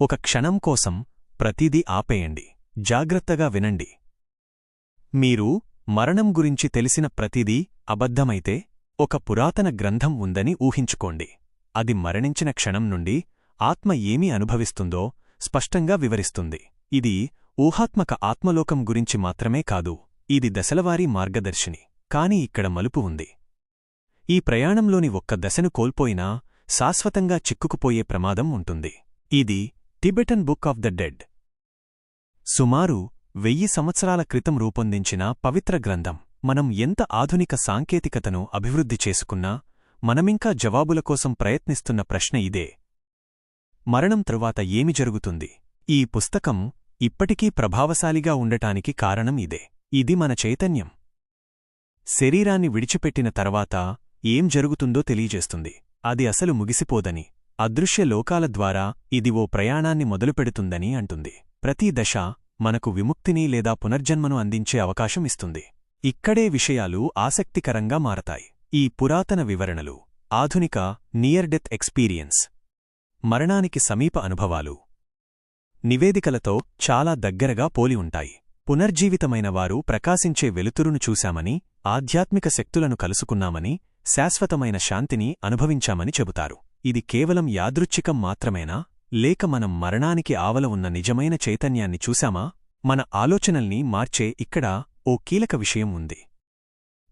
ఒక క్షణం కోసం ప్రతిదీ ఆపేయండి. జాగ్రత్తగా వినండి. మీరు మరణం గురించి తెలిసిన ప్రతిదీ అబద్ధమైతే ఒక పురాతన గ్రంథం ఉందని ఊహించుకోండి. అది మరణించిన క్షణం నుండి ఆత్మ ఏమి అనుభవిస్తుందో స్పష్టంగా వివరిస్తుంది. ఇది ఊహాత్మక ఆత్మలోకం గురించి మాత్రమే కాదు ఇది దశలవారీ మార్గదర్శిని. కాని ఇక్కడ మలుపు ఉంది. ఈ ప్రయాణంలోని ఒక్క దశను కోల్పోయినా శాశ్వతంగా చిక్కుకుపోయే ప్రమాదం ఉంటుంది. ఇది Tibetan book of the dead. సుమారు వెయ్యి సంవత్సరాల క్రితం రూపొందించిన పవిత్ర గ్రంథం. మనం ఎంత ఆధునిక సాంకేతికతను అభివృద్ధి చేసుకున్నా మనమింకా జవాబుల కోసం ప్రయత్నిస్తున్న ప్రశ్న ఇదే. మరణం తరువాత ఏమి జరుగుతుంది? ఈ పుస్తకం ఇప్పటికీ ప్రభావశాలిగా ఉండటానికి కారణం ఇదే. ఇది మన చైతన్యం. శరీరాన్ని విడిచిపెట్టిన తర్వాత ఏం జరుగుతుందో తెలియజేస్తుంది. అది అసలు ముగిసిపోదని. అదృశ్య లోకాల ద్వారా ఇది ఓ ప్రయాణాన్ని మొదలుపెడుతుందని అంటుంది. ప్రతి దశ మనకు విముక్తిని లేదా పునర్జన్మను అందించే అవకాశం ఇస్తుంది. ఇక్కడే విషయాలు ఆసక్తికరంగా మారతాయి. ఈ పురాతన వివరణలు ఆధునిక నియర్ డెత్ ఎక్స్పీరియన్స్ మరణానికి సమీప అనుభవాలు నివేదికలతో చాలా దగ్గరగా పోలి ఉంటాయి. పునర్జీవితమైన వారు ప్రకాశించే వెలుతురును చూశామని ఆధ్యాత్మిక శక్తులను కలుసుకున్నామని శాశ్వతమైన శాంతిని అనుభవించామని చెబుతారు. ఇది కేవలం యాదృచ్ఛికం మాత్రమేనా? లేక మనం మరణానికి ఆవల ఉన్న నిజమైన చైతన్యాన్ని చూశామా? మన ఆలోచనల్ని మార్చే ఇక్కడ ఓ కీలక విషయం ఉంది.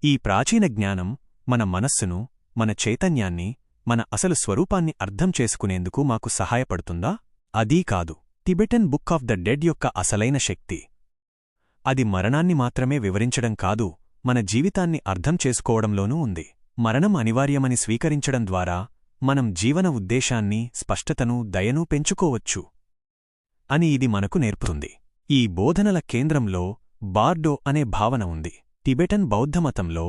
ఈ ప్రాచీన జ్ఞానం మన మనస్సును మన చైతన్యాన్ని మన అసలు స్వరూపాన్ని అర్థం చేసుకునేందుకు మాకు సహాయపడుతుందా? అదీ కాదు. Tibetan book of the dead యొక్క అసలైన శక్తి. అది మరణాన్ని మాత్రమే వివరించడం కాదు మన జీవితాన్ని అర్థం చేసుకోవడంలోనూ ఉంది. మరణం అనివార్యమని స్వీకరించడం ద్వారా మనం జీవన ఉద్దేశాన్ని స్పష్టతను దయనూ పెంచుకోవచ్చు అని ఇది మనకు నేర్పుతుంది. ఈ బోధనల కేంద్రంలో బార్డో అనే భావన ఉంది. టిబెటన్ బౌద్ధమతంలో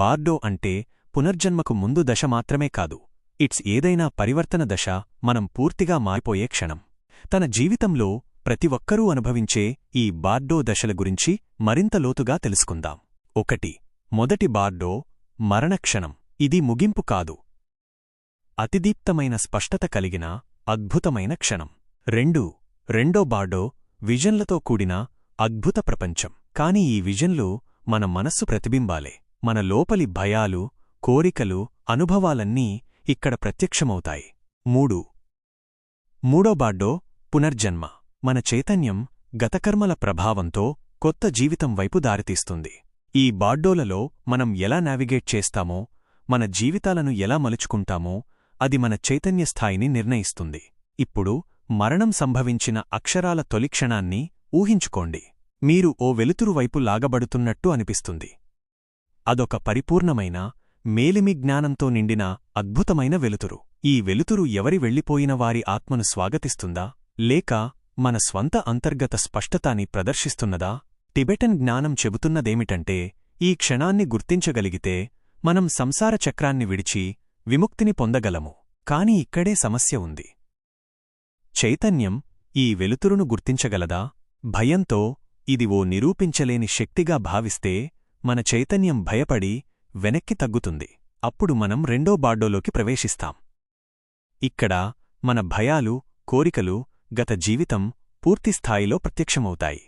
బార్డో అంటే పునర్జన్మకు ముందు దశ మాత్రమే కాదు ఇట్స్ ఏదైనా పరివర్తన దశ మనం పూర్తిగా మారిపోయే క్షణం. తన జీవితంలో ప్రతి ఒక్కరూ అనుభవించే ఈ బార్డో దశల గురించి మరింత లోతుగా తెలుసుకుందాం. ఒకటి మొదటి బార్డో మరణక్షణం. ఇది ముగింపు కాదు అతిదీప్తమైన స్పష్టత కలిగిన అద్భుతమైన క్షణం. రెండు రెండో బార్డో విజన్లతో కూడిన అద్భుత ప్రపంచం. కాని ఈ విజన్లు మన మనస్సు ప్రతిబింబాలే. మన లోపలి భయాలు కోరికలు అనుభవాలన్నీ ఇక్కడ ప్రత్యక్షమవుతాయి. మూడు మూడో బాడ్డో పునర్జన్మ. మన చైతన్యం గతకర్మల ప్రభావంతో కొత్త జీవితం వైపు దారితీస్తుంది. ఈ బాడ్డోలలో మనం ఎలా నావిగేట్ చేస్తామో మన జీవితాలను ఎలా మలుచుకుంటామో అది మన చైతన్య స్థాయిని నిర్ణయిస్తుంది. ఇప్పుడు మరణం సంభవించిన అక్షరాల తొలిక్షణాన్ని ఊహించుకోండి. మీరు ఓ వెలుతురు వైపు లాగబడుతున్నట్టు అనిపిస్తుంది. అదొక పరిపూర్ణమైన మేలిమి జ్ఞానంతో నిండిన అద్భుతమైన వెలుతురు. ఈ వెలుతురు ఎవరి వెళ్ళిపోయిన వారి ఆత్మను స్వాగతిస్తుందా? లేక మన స్వంత అంతర్గత స్పష్టతాని ప్రదర్శిస్తున్నదా? టిబెటన్ జ్ఞానం చెబుతున్నదేమిటంటే ఈ క్షణాన్ని గుర్తించగలిగితే మనం సంసార చక్రాన్ని విడిచి విముక్తిని పొందగలము. కాని ఇక్కడే సమస్య ఉంది. చైతన్యం ఈ వెలుతురును గుర్తించగలదా? భయంతో ఇది ఓ నిరూపించలేని శక్తిగా భావిస్తే మన చైతన్యం భయపడి వెనక్కి తగ్గుతుంది. అప్పుడు మనం రెండో బాడ్డోలోకి ప్రవేశిస్తాం. ఇక్కడ మన భయాలు కోరికలు గత జీవితం పూర్తిస్థాయిలో ప్రత్యక్షమవుతాయి.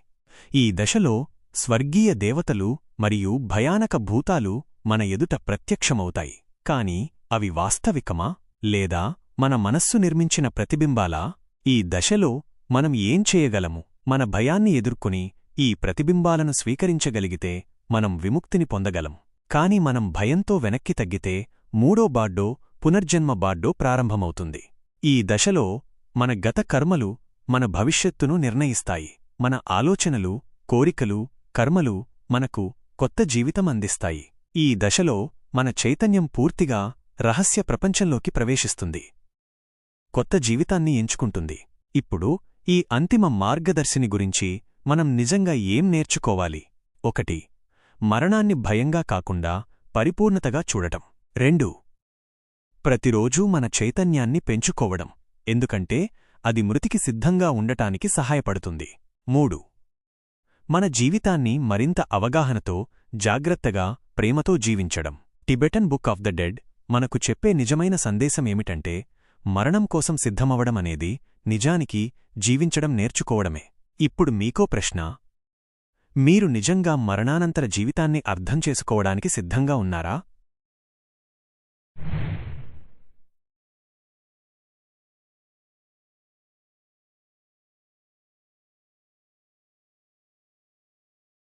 ఈ దశలో స్వర్గీయ దేవతలు మరియు భయానక భూతాలు మన ఎదుట ప్రత్యక్షమవుతాయి. కాని అవి వాస్తవికమా లేదా మన మనస్సు నిర్మించిన ప్రతిబింబాలా? ఈ దశలో మనం ఏం చేయగలము? మన భయాన్ని ఎదుర్కొని ఈ ప్రతిబింబాలను స్వీకరించగలిగితే మనం విముక్తిని పొందగలం. కాని మనం భయంతో వెనక్కి తగ్గితే మూడో బాడ్డో పునర్జన్మ బాడ్డో ప్రారంభమవుతుంది. ఈ దశలో మన గత కర్మలు మన భవిష్యత్తును నిర్ణయిస్తాయి. మన ఆలోచనలు కోరికలు కర్మలు మనకు కొత్త జీవితం అందిస్తాయి. ఈ దశలో మన చైతన్యం పూర్తిగా రహస్య ప్రపంచంలోకి ప్రవేశిస్తుంది. కొత్త జీవితాన్ని ఎంచుకుంటుంది. ఇప్పుడు ఈ అంతిమ మార్గదర్శిని గురించి మనం నిజంగా ఏం నేర్చుకోవాలి? ఒకటి మరణాన్ని భయంగా కాకుండా పరిపూర్ణతగా చూడటం. రెండు ప్రతిరోజూ మన చైతన్యాన్ని పెంచుకోవడం. ఎందుకంటే అది మృతికి సిద్ధంగా ఉండటానికి సహాయపడుతుంది. మూడు మన జీవితాన్ని మరింత అవగాహనతో జాగ్రత్తగా ప్రేమతో జీవించడం. Tibetan book of the dead మనకు చెప్పే నిజమైన సందేశమేమిటంటే మరణం కోసం సిద్ధమవడమనేది నిజానికి జీవించడం నేర్చుకోవడమే. ఇప్పుడు మీకో ప్రశ్న. మీరు నిజంగా మరణానంతర జీవితాన్ని అర్థం చేసుకోవడానికి సిద్ధంగా ఉన్నారా?